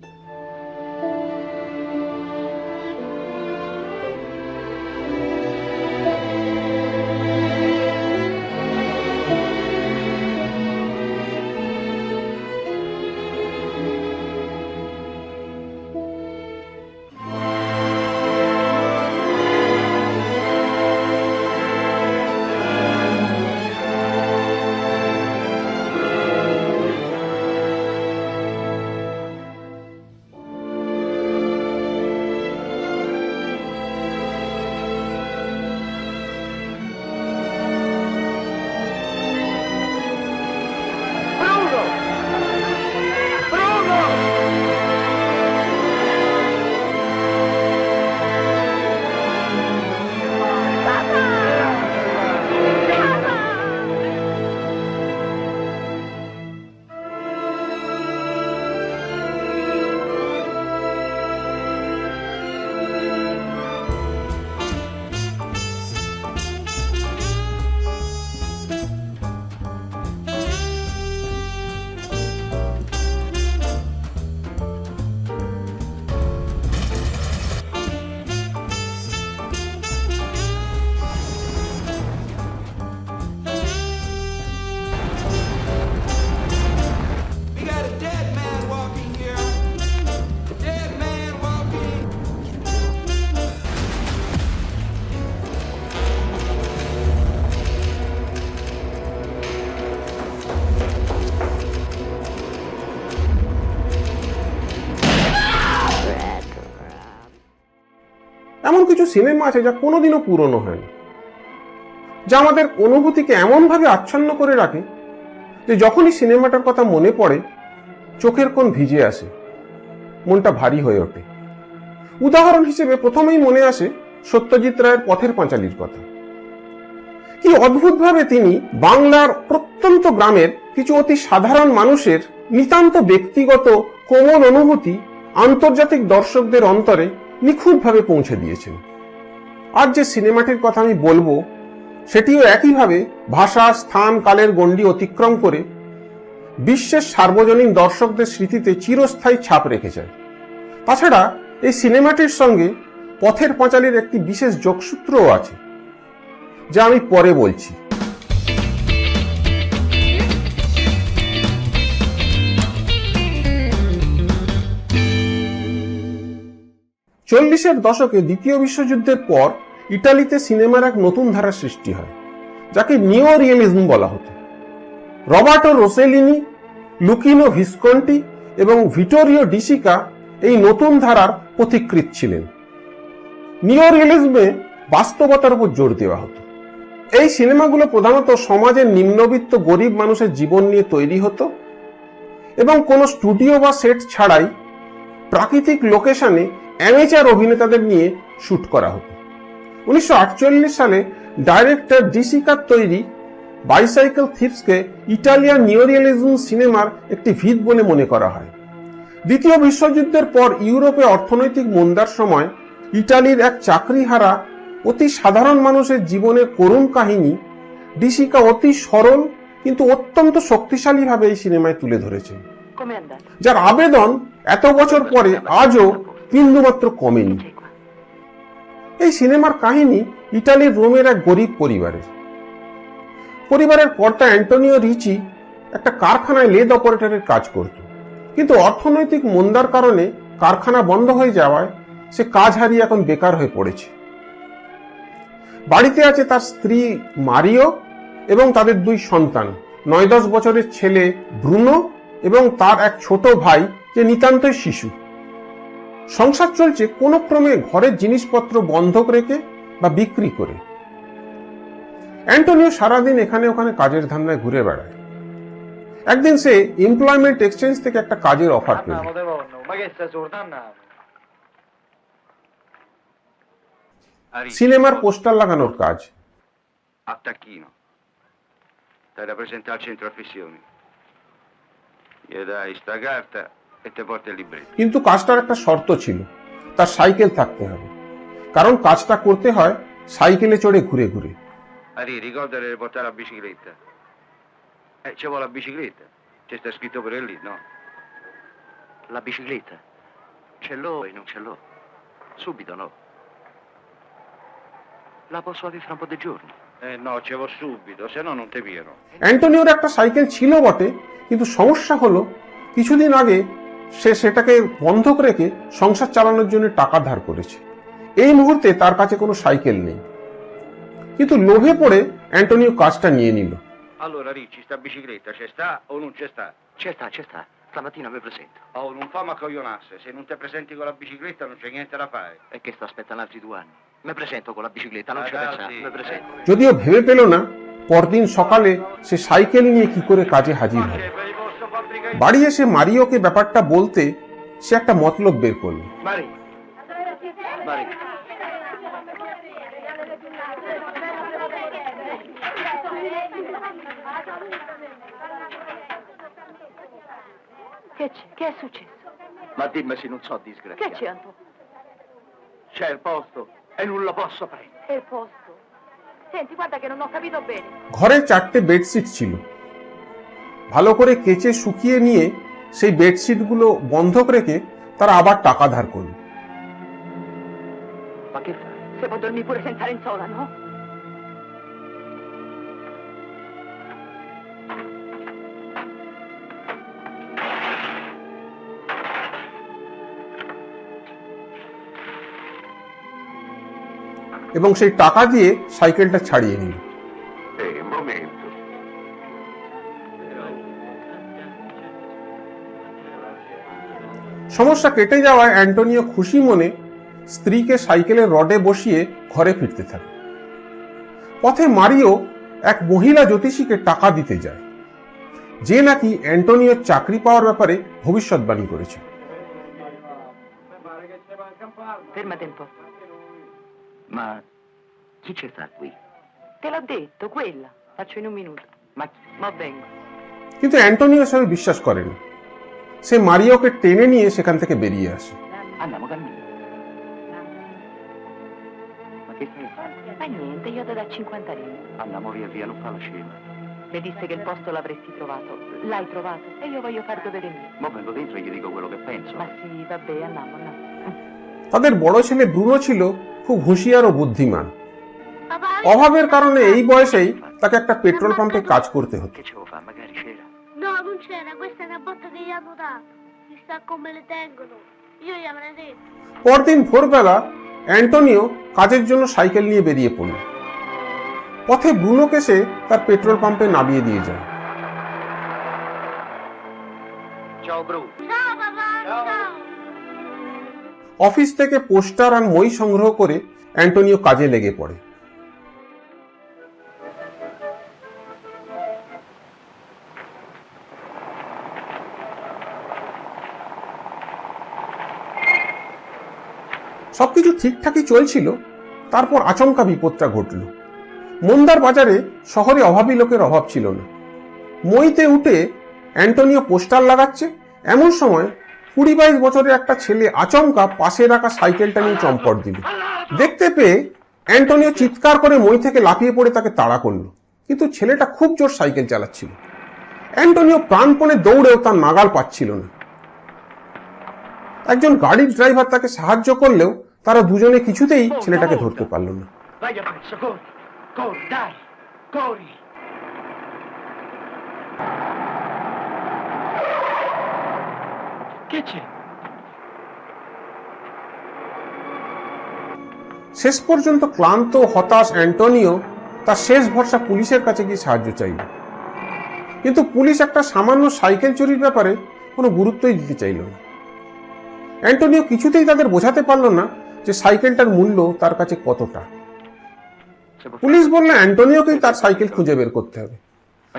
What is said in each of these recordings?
you কিছু cinema আছে যা কোনোদিনও পুরনো হয়নি যা আমাদের অনুভূতিকে এমনভাবে আচ্ছন্ন করে রাখে যে যখনই সিনেমাটার কথা মনে পড়ে, চোখের কোণ ভিজে আসে, মনটা ভারী হয়ে ওঠে। উদাহরণ হিসেবে প্রথমেই মনে আসে সত্যজিৎ রায়ের পথের পাঁচালীর কথা। কি অদ্ভুতভাবে তিনি বাংলার প্রত্যন্ত গ্রামের কিছু অতি সাধারণ মানুষের নিতান্ত ব্যক্তিগত কোমল অনুভূতি আন্তর্জাতিক দর্শকদের অন্তরে নিখুঁতভাবে পৌঁছে দিয়েছেন। আর যে সিনেমাটির কথা আমি বলব, সেটিও একইভাবে ভাষা, স্থান, কালের গণ্ডি অতিক্রম করে বিশ্বের সার্বজনীন দর্শকদের স্মৃতিতে চিরস্থায়ী ছাপ রেখে যায়। তাছাড়া এই সিনেমাটির সঙ্গে পথের পাঁচালীর একটি বিশেষ যোগসূত্রও আছে, যা আমি পরে বলছি। চল্লিশের দশকে দ্বিতীয় বিশ্বযুদ্ধের পর ইটালিতে সিনেমার এক নতুন ধারার সৃষ্টি হয়, যাকে নিও রিয়েলিজম বলা হতো। রবার্টো রোসেলিনি, লুকিনো ভিসকন্টি এবং ভিটোরিও ডিসিকা এই নতুন ধারার পথিকৃৎ ছিলেন। নিও রিয়েলিজমে বাস্তবতার উপর জোর দেওয়া হতো। এই সিনেমাগুলো প্রধানত সমাজের নিম্নবিত্ত গরিব মানুষের জীবন নিয়ে তৈরি হতো এবং কোনো স্টুডিও বা সেট ছাড়াই প্রাকৃতিক লোকেশনে অ্যামেচার অভিনেতাদের নিয়ে শুট করা হতো। উনিশশো আটচল্লিশ সালে ডাইরেক্টর ডিসিকার তৈরি বাইসাইকেল থিপসকে ইটালিয়ান নিওরিয়ালিজম সিনেমার একটি ভিত বলে মনে করা হয়। দ্বিতীয় বিশ্বযুদ্ধের পর ইউরোপে অর্থনৈতিক মন্দার সময় ইটালির এক চাকরিহারা অতি সাধারণ মানুষের জীবনের করুণ কাহিনী ডিসিকা অতি সরল কিন্তু অত্যন্ত শক্তিশালীভাবে এই সিনেমায় তুলে ধরেছেন andata? যার আবেদন এত বছর পরে আজও বিন্দুমাত্র কমেনি। এই সিনেমার কাহিনী ইটালির রোমের এক গরিব পরিবারের। পরিবারের কর্তা অ্যান্টোনিও রিচি একটা কারখানায় লেদ অপারেটরের কাজ করত। কিন্তু অর্থনৈতিক মন্দার কারণে কারখানা বন্ধ হয়ে যাওয়ায় সে কাজ হারিয়ে এখন বেকার হয়ে পড়েছে। বাড়িতে আছে তার স্ত্রী মারিও এবং তাদের দুই সন্তান, নয় দশ বছরের ছেলে ব্রুনো এবং তার এক ছোট ভাই যে নিতান্তই শিশু। সংসার চলছে কোনো ক্রমে ঘরের জিনিসপত্র বন্ধক রেখে বা বিক্রি করে অ্যান্টোনিও সারাদিন এখানে ওখানে কাজের ধান্দায় ঘুরে বেড়ায় একদিন সে এমপ্লয়মেন্ট এক্সচেঞ্জ থেকে একটা কাজের অফার পেল? সিনেমার পোস্টার লাগানোর কাজ a tacchino. Stai da presentare al centro affissioni. Gli dai sta carta কিন্তু কাজটার একটা শর্ত ছিল তার সাইকেল থাকতে হবে। কারণ কাজটা করতে হয় সাইকেলে চড়ে ঘুরে ঘুরে। একটা সাইকেল ছিল বটে কিন্তু সমস্যা হলো কিছুদিন আগে সে সেটাকে বন্ধক রেখে সংসার চালানোর জন্য টাকা ধার করেছে এই মুহূর্তে তার কাছে কোনো সাইকেল নেই কিন্তু লোভে পড়ে অ্যান্টনিও কাজটা নিয়ে নিল Allora Ricci, sta bicicletta c'è sta o non c'è sta? C'è sta, c'è sta. Stamattina mi presento. Oh, non fa ma coglionasse, se non ti presenti con la bicicletta non c'è niente da fare. E che sto aspettando altri due anni? Mi presento con la bicicletta, non Ah, ci dai, pensate. Mi presento. যদিও ভেবে পেল না পরদিন সকালে সে cycle নিয়ে কি করে কাজে হাজির হয় বাড়ি এসে মারিওকে ব্যাপারটা বলতে সে একটা মতলব বের করল। ঘরে চারটে বেডশিট ছিল। ভালো করে কেচে শুকিয়ে নিয়ে সেই বেডশিটগুলো বন্ধক রেখে তারা আবার টাকা ধার করল no? এবং সেই টাকা দিয়ে সাইকেলটা ছাড়িয়ে নিল সমস্যা কেটে যাওয়ায় অ্যান্টোনিও খুশি মনে স্ত্রীকে সাইকেলের রডে বসিয়ে ঘরে ফিরতে থাকে পথে মারিও এক মহিলা জ্যোতিষীকে টাকা দিতে যায় যে নাকি অ্যান্টোনিওর চাকরি পাওয়ার ব্যাপারে ভবিষ্যৎবাণী করেছে Fermati un po'. Ma chi c'è sta qui? Te l'ho detto, quella. Faccio in un minuto. Ma Ma vengo. কিন্তু অ্যান্টোনিও সবাই বিশ্বাস করে সে মারিওকে টেনে নিয়ে সেখান থেকে বেরিয়ে আসে. Ma? Ma niente, io do da 50 lire. Andiamo via via, non fa la scema. Le disse che il posto l'avresti trovato. L'hai trovato e io voglio far dovere mio. Mo vengo dentro e gli dico quello che penso. Ma sì, vabbè, andiamo, andiamo. তাদের বড় ছেলে Bruno ছিল খুব হুঁশিয়ার ও বুদ্ধিমান অভাবের কারণে এই বয়সেই তাকে একটা পেট্রোল পাম্পে কাজ করতে হতো c'era, questa è una botta che gli hanno dato. Chissà come le tengono. Io gli avrei detto. পরদিন ভোরবেলা অ্যান্টোনিও কাজের জন্য সাইকেল নিয়ে বেরিয়ে পড়ল পথে ব্রুনোকে সে তার পেট্রোল পাম্পে নামিয়ে দিয়ে যায় Ciao Bru. Ciao papà, ciao. Office থেকে পোস্টার আর মই সংগ্রহ করে অ্যান্টোনিও কাজে লেগে পড়ে সবকিছু ঠিকঠাকই চলছিল, তারপর আচমকা বিপদটা ঘটল। মন্দার বাজারে শহরে অভাবী লোকের অভাব ছিল না। মইতে উঠে অ্যান্টোনিও পোস্টার লাগাচ্ছে, এমন সময় কুড়ি বাইশ বছরের একটা ছেলে আচমকা পাশে রাখা সাইকেলটা নিয়ে চম্পট দিল। দেখতে পেয়ে অ্যান্টোনিও চিৎকার করে মই থেকে লাফিয়ে পড়ে তাকে তাড়া করল, কিন্তু ছেলেটা খুব জোর সাইকেল চালাচ্ছিল। অ্যান্টোনিও প্রাণপণে দৌড়েও তার নাগাল পাচ্ছিল না। একজন গাড়ির ড্রাইভার তাকে সাহায্য করলেও তারা দুজনে কিছুতেই ছেলেটাকে ধরতে পারল না? শেষ পর্যন্ত ক্লান্ত, হতাশ অ্যান্টোনিও তার শেষ ভরসা পুলিশের কাছে গিয়ে সাহায্য চাইল কিন্তু পুলিশ একটা সামান্য সাইকেল চুরির ব্যাপারে কোনো গুরুত্বই দিতে চাইল না অ্যান্টনিও কিছুতেই তাদের বোঝাতে পারল না যে সাইকেলটার মূল্য তার কাছে কতটা? পুলিশ বলল অ্যান্টোনিওকেই তার সাইকেল খুঁজে বের করতে হবে।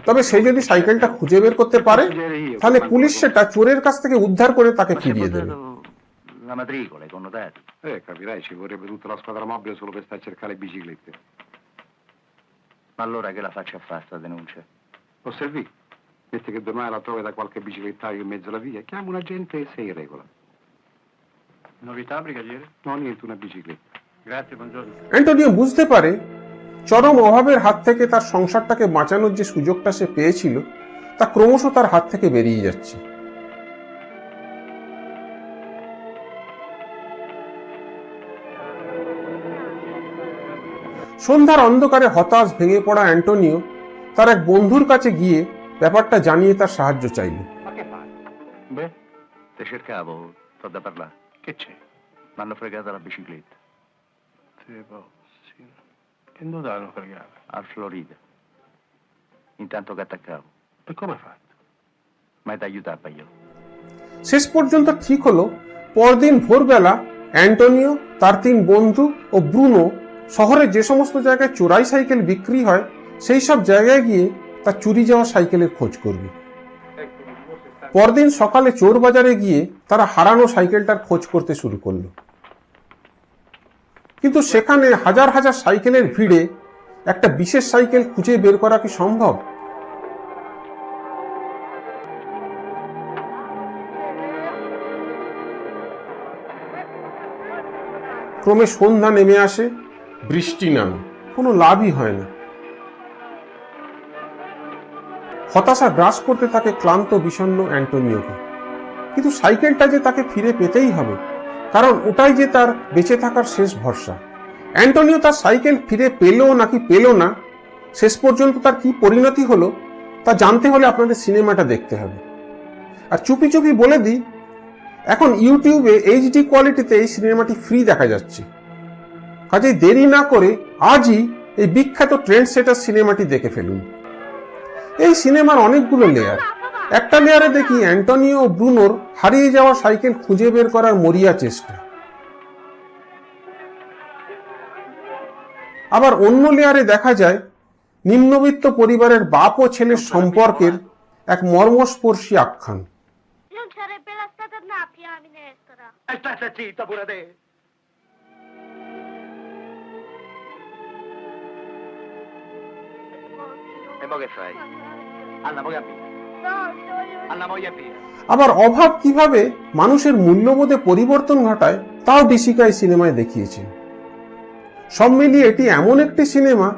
তবে সে যদি সাইকেলটা খুঁজে বের করতে পারে তাহলে পুলিশ সেটা চোরের কাছ থেকে উদ্ধার করে তাকে ফিরিয়ে দেবে। Osservi. Novità, brigadiere? No, niente, una bicicletta. Grazie, buongiorno. বুঝতে পারে চরম অভাবের হাত থেকে তার সংসারটাকে বাঁচানোর যে সুযোগটা সে পেয়েছিল তা ক্রমশ তার হাত থেকে বেরিয়ে যাচ্ছে সন্ধ্যার অন্ধকারে হতাশ ভেঙে পড়া অ্যান্টনিও তার এক বন্ধুর কাছে গিয়ে ব্যাপারটা জানিয়ে তার সাহায্য চাইল che c'è? Mi hanno fregato la bicicletta. Tipo, sì. Che non danno fregare? Al Florida. Intanto che attaccavo. E come hai fatto? Ma ti aiutava io. শেষ পর্যন্ত ঠিক হলো পরদিন ভোরবেলা অ্যান্টোনিও তার তিন বন্ধু ও ব্রুনো শহরের যে সমস্ত জায়গায় চোরাই সাইকেল বিক্রি হয় সেই সব জায়গায় গিয়ে তার চুরি যাওয়া সাইকেলের খোঁজ করবে পরদিন সকালে চোর বাজারে গিয়ে তারা হারানো সাইকেলটার খোঁজ করতে শুরু করল। কিন্তু সেখানে হাজার হাজার সাইকেলের ভিড়ে একটা বিশেষ সাইকেল খুঁজে বের করা কি সম্ভব? ক্রমে সন্ধ্যা নেমে আসে, বৃষ্টি নামে। কোনো লাভই হয় না। হতাশা গ্রাস করতে থাকে ক্লান্ত বিষণ্ণ অ্যান্টোনিওকে। কিন্তু সাইকেলটা যে তাকে ফিরে পেতেই হবে, কারণ ওটাই যে তার বেঁচে থাকার শেষ ভরসা। অ্যান্টোনিও তার সাইকেল ফিরে পেল নাকি পেল না, শেষ পর্যন্ত তার কি পরিণতি হলো, তা জানতে হলে আপনাদের সিনেমাটা দেখতে হবে। আর চুপি চুপি বলে দিই, এখন ইউটিউবে এইচডি কোয়ালিটিতে এই সিনেমাটি ফ্রি দেখা যাচ্ছে। কাজেই দেরি না করে আজই এই বিখ্যাত ট্রেন্ড সেটার সিনেমাটি দেখে ফেলুন। এই সিনেমার অনেকগুলো লেয়ার একটা লেয়ারে দেখি অ্যান্টনিও ও ব্রুনোর হারিয়ে যাওয়া সাইকেল খুঁজে বের করার মরিয়া চেষ্টা। আবার অন্য লেয়ারে দেখা যায় নিম্নবিত্ত পরিবারের বাপ ও ছেলের সম্পর্কের এক মর্মস্পর্শী আখ্যান। আবার অভাব কীভাবে মানুষের মূল্যবোধে পরিবর্তন ঘটায়, তাও ডিসিকা এই সিনেমায় দেখিয়েছে। সব মিলিয়ে এটি এমন একটি সিনেমা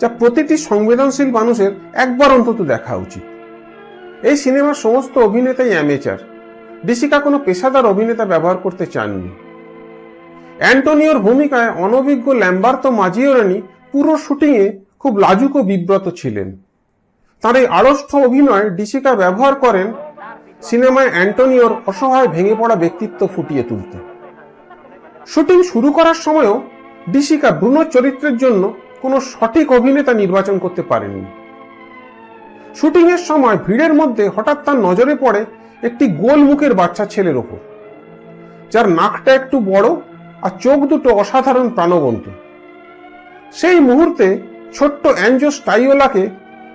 যা প্রতিটি সংবেদনশীল মানুষের একবার অন্তত দেখা উচিত। এই সিনেমার সমস্ত অভিনেতাই অ্যামেচার। ডিসিকা কোনো পেশাদার অভিনেতা ব্যবহার করতে চাননি। অ্যান্টোনিওর ভূমিকায় অনভিজ্ঞ ল্যাম্বার্তো মাজিওরানি পুরো শুটিংয়ে খুব লাজুক ও বিব্রত ছিলেন। তার এই আড়ষ্ঠ অভিনয় ডিসিকা ব্যবহার করেন সিনেমায় অ্যান্টনিওর অসহায় ভেঙে পড়া ব্যক্তিত্ব ফুটিয়ে তুলতে। শুটিং শুরু করার সময়ও ডিসিকা ব্রুনো চরিত্রের জন্য কোনো সঠিক অভিনেতা নির্বাচন করতে পারেননি। শুটিং এর সময় ভিড়ের মধ্যে হঠাৎ তার নজরে পড়ে একটি গোল মুখের বাচ্চা ছেলের ওপর। যার নাকটা একটু বড় আর চোখ দুটো অসাধারণ প্রাণবন্ত। সেই মুহূর্তে ছোট্ট অ্যাঞ্জো স্টাইওলাকে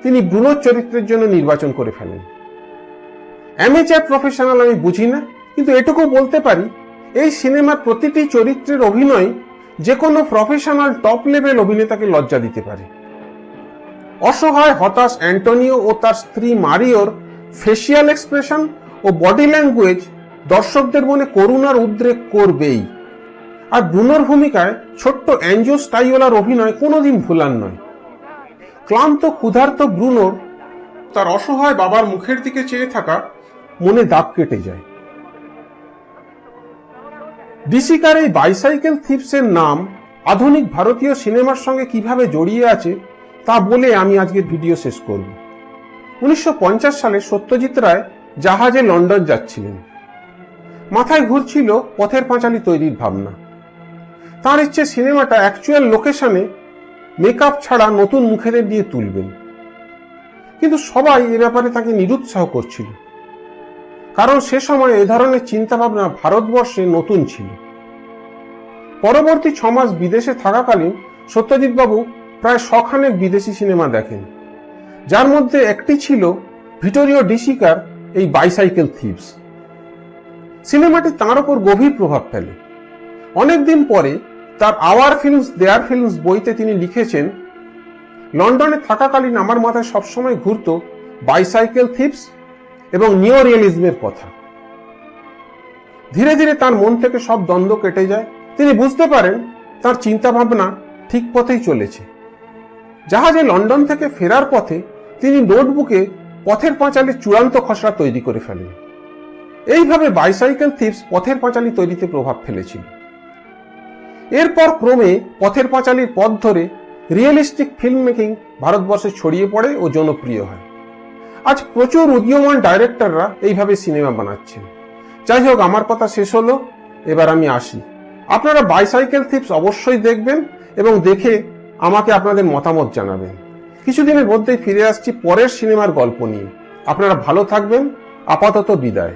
তিনি ব্রুনোর চরিত্রের জন্য নির্বাচন করে ফেলেন। অ্যামেচার প্রফেশনাল আমি বুঝি না, কিন্তু এটুকু বলতে পারি, এই সিনেমার প্রতিটি চরিত্রের অভিনয় যে কোনো প্রফেশনাল টপ লেভেল অভিনেতাকে লজ্জা দিতে পারে। অসহায়, হতাশ অ্যান্টোনিও ও তার স্ত্রী মারিওর ফেসিয়াল এক্সপ্রেশন ও বডি ল্যাঙ্গুয়েজ দর্শকদের মনে করুণার উদ্রেক করবেই। আর ব্রুনোর ভূমিকায় ছোট্ট অ্যাঞ্জো স্টাইওলার অভিনয় কোনোদিন ভুলার নয়। ক্লান্ত, ক্ষুধার্ত ব্রুনোর তার অসহায় বাবার মুখের দিকে চেয়ে থাকা মনে দাগ কেটে যায়। ডিসিকার এই বাইসাইকেল থিপসের নাম আধুনিক ভারতীয় সিনেমার সঙ্গে কীভাবে জড়িয়ে আছে তা বলে আমি আজকের ভিডিও শেষ করব। উনিশশো পঞ্চাশ সালে সত্যজিৎ রায় জাহাজে লন্ডন যাচ্ছিলেন। মাথায় ঘুরছিল পথের পাঁচালী তৈরির ভাবনা। তার ইচ্ছে সিনেমাটা অ্যাকচুয়াল লোকেশনে মেকআপ ছাড়া নতুন মুখেদের দিয়ে তুলবেন। কিন্তু সবাই এ ব্যাপারে তাকে নিরুৎসাহ করছিল। কারণ সে সময় এ ধরনের চিন্তাভাবনা ভারতবর্ষে নতুন ছিল। পরবর্তী ছমাস বিদেশে থাকাকালীন সত্যজিৎ বাবু প্রায় শখানেক বিদেশি সিনেমা দেখেন। যার মধ্যে একটি ছিল ভিটোরিও ডিসিকার এই বাইসাইকেল থিপস। সিনেমাটি তাঁর ওপর গভীর প্রভাব ফেলে। অনেকদিন পরে তার আওয়ার ফিল্মস দেয়ার ফিল্মস বইতে তিনি লিখেছেন, লন্ডনে থাকাকালীন আমার মাথায় সবসময় ঘুরত বাইসাইকেল থিপস এবং নিও রিয়েলিজমের কথা। ধীরে ধীরে তার মন থেকে সব দ্বন্দ্ব কেটে যায়। তিনি বুঝতে পারেন তার চিন্তা ভাবনা ঠিক পথেই চলেছে। জাহাজে লন্ডন থেকে ফেরার পথে তিনি নোটবুকে পথের পাঁচালী চূড়ান্ত খসড়া তৈরি করে ফেলেন। এইভাবে বাইসাইকেল থিপস পথের পাঁচালি তৈরিতে প্রভাব ফেলেছিল। এরপর ক্রমে পথের পাঁচালীর পথ ধরে রিয়েলিস্টিক ফিল্ম মেকিং ভারতবর্ষে ছড়িয়ে পড়ে ও জনপ্রিয় হয়। আজ প্রচুর উদীয়মান ডাইরেক্টররা এইভাবে সিনেমা বানাচ্ছেন। যাই হোক, আমার কথা শেষ হলো। এবার আমি আসি। আপনারা বাইসাইকেল থিপস অবশ্যই দেখবেন এবং দেখে আমাকে আপনাদের মতামত জানাবেন। কিছুদিনের মধ্যেই ফিরে আসছি পরের সিনেমার গল্প নিয়ে। আপনারা ভালো থাকবেন। আপাতত বিদায়।